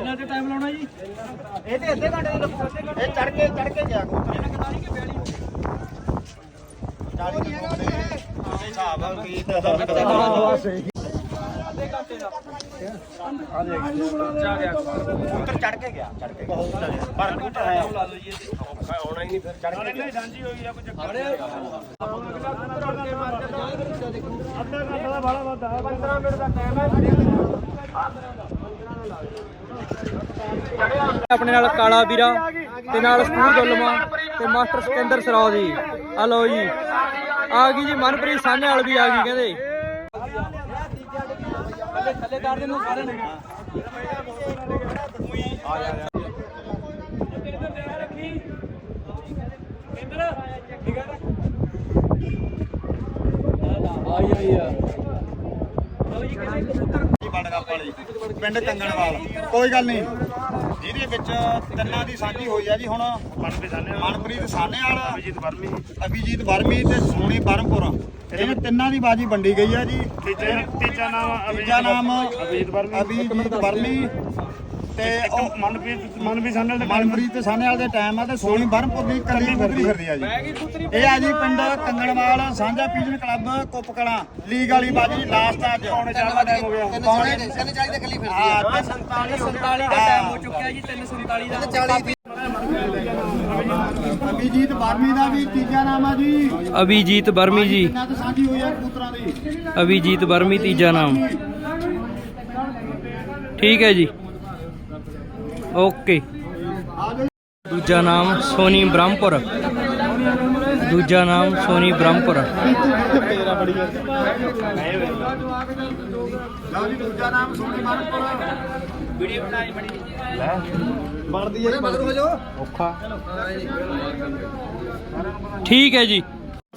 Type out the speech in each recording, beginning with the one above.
ਕਿੰਨਾ ਤੇ ਟਾਈਮ ਲਾਉਣਾ ਜੀ? ਇਹ ਤੇ ਅੱਧੇ ਘੰਟੇ ਦੇ ਲੱਗੂ ਇਹ ਚੜ ਕੇ ਚੜ ਕੇ ਗਿਆ ਕਬੂਤਰ ਇਹਨਾਂ ਕਿੰਨਾ ਨਹੀਂ ਕਿ 42 40 ਦੇ ਹਿਸਾਬ ਆ ਕੀ ਕਬੂਤਰ ਚੜ ਕੇ ਗਿਆ ਚੜ ਕੇ ਗਿਆ। ਪਰ ਕਬੂਤਰ ਹੈ ਲਾ ਲਓ ਜੀ। ਇਹਦੇ ਆਉਣਾ ਹੀ ਨਹੀਂ ਫਿਰ ਚੜ ਕੇ ਨਹੀਂ ਸਾਂਝੀ ਹੋਈ ਆ ਕੋਈ ਚੱਕਰ ਅੱਧਾ ਘੰਟਾ ਦਾ ਬਾਲਾ ਵੱਧਾ 15 ਮਿੰਟ ਦਾ ਟਾਈਮ ਹੈ ਆਪਣੇ ਨਾਲ ਕਾਲਾ ਵੀਰਾ ਤੇ ਨਾਲ ਸਕੂਲ ਦੁੱਲਮਾ ਤੇ ਮਾਸਟਰ ਸਿਕੰਦਰ ਸਰਾਓ ਜੀ। ਆ ਲਓ ਜੀ। ਆ ਗਈ ਜੀ ਮਨਪ੍ਰੀਤ ਸਾਹਨੇ ਵਾਲ ਵੀ ਆ ਗਈ ਕਹਿੰਦੇ। ਥੱਲੇ ਥੱਲੇ ਕਰ ਦੇ ਨੂੰ ਸਾਰੇ ਨੇ ਆਈ ਆਈ ਆ ਵਾਲੀ ਪਿੰਡ ਕੰਗਣਵਾਲ। ਕੋਈ ਗੱਲ ਨਹੀਂ। ਜਿਹਦੇ ਵਿੱਚ ਤਿੰਨਾਂ ਦੀ ਸਾਂਝੀ ਹੋਈ ਆ ਜੀ ਹੁਣ। ਮਨਪ੍ਰੀਤ ਸਾਨੇਵਾਲ ਅਭਿਜੀਤ ਵਰਮੀ। ਅਭਿਜੀਤ ਵਰਮੀ ਤੇ ਸੋਨੀ ਬਰਮਪੁਰ। ਇਹ ਤਿੰਨਾਂ ਦੀ ਬਾਜੀ ਵੰਡੀ ਗਈ ਆ ਜੀ। ਤੀਜਾ ਨਾਮ ਤੀਜਾ ਨਾਮ ਅਭਿਜੀਤ ਵਰਮੀ। ਅਭਿਜੀਤ ਵਰਮੀ। ਤੇ ਉਹ ਮਨਪ੍ਰੀਤ ਮਨਪ੍ਰੀਤ ਸਾਹਮਣੇ ਤੇ ਮਨਪ੍ਰੀਤ ਤੇ ਸਾਨੇਵਾਲ ਦੇ ਟਾਈਮ ਆ ਤੇ ਸੋਨੀ ਬਰਮਪੁਰ ਦੀ ਕੱਲੀ ਕੁੱਤਰੀ ਫਿਰਦੀ ਆ ਜੀ। ਇਹ ਆ ਜੀ ਪਿੰਡ ਕੰਗਣਵਾਲ ਸਾਂਝਾ ਪੀਜਨ ਕਲੱਬ ਕੁੱਪਕਲਾਂ ਲੀਗ ਵਾਲੀ ਬਾਜੀ ਲਾਸਟ ਅੱਜ। ਪੌਣੇ 4 ਦਾ ਟਾਈਮ ਹੋ ਗਿਆ। ਪੌਣੇ 340 ਦੇ ਕੱਲੀ ਫਿਰਦੀ ਆ। 47 47 ਦਾ ਟਾਈਮ ਹੋ ਚੁੱਕਿਆ ਜੀ 347 ਦਾ। ਅਭਿਜੀਤ ਵਰਮੀ ਦਾ ਵੀ ਤੀਜਾ ਨਾਮ ਆ ਜੀ। ਅਭਿਜੀਤ ਬਰਮੀ ਜੀ। ਕਿੰਨਾ ਤੋਂ ਸਾਂਝੀ ਹੋਈ ਆ ਕਬੂਤਰਾਂ ਦੀ? ਅਭਿਜੀਤ ਬਰਮੀ ਤੀਜਾ ਨਾਮ। ਠੀਕ ਹੈ ਜੀ। ਓਕੇ। ਦੂਜਾ ਨਾਮ ਸੋਨੀ ਬ੍ਰਹਮਪੁਰ। ਦੂਜਾ ਨਾਮ ਸੋਨੀ ਬ੍ਰਹਮਪੁਰ। ਲਓ ਜੀ ਦੂਜਾ ਨਾਮ ਸੋਨੀ ਬਰਮਪੁਰ ਵੀਡੀਓ ਬਣਾਈ ਬੜੀ ਲੈ ਬਣਦੀ ਹੈ। ਮਗਰ ਹੋ ਜਾਓ ਔਖਾ। ਠੀਕ ਹੈ ਜੀ।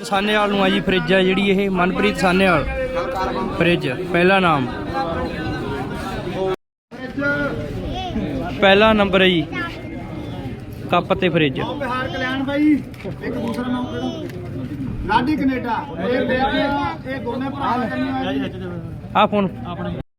ਸਾਨੇਵਾਲ ਨੂੰ ਆ ਜੀ ਫ੍ਰਿਜ ਆ ਜਿਹੜੀ ਇਹ ਮਨਪ੍ਰੀਤ ਸਾਨੇਵਾਲ ਫ੍ਰਿਜ ਪਹਿਲਾ ਨਾਮ। ਪਹਿਲਾ ਨੰਬਰ ਹੈ ਜੀ। ਕੱਪ ਤੇ ਫ੍ਰਿਜ। ਉਹ ਬਿਹਾਰ ਕਲਿਆਣ ਬਾਈ ਇੱਕ ਦੂਸਰਾ ਨਾਮ ਕਿਹੜਾ ਲਾਡੀ ਕੈਨੇਡਾ ਇਹ ਬੇਟੇ ਇਹ ਦੋਨੇ ਭਰਾ ਆ। ਫੋਨ।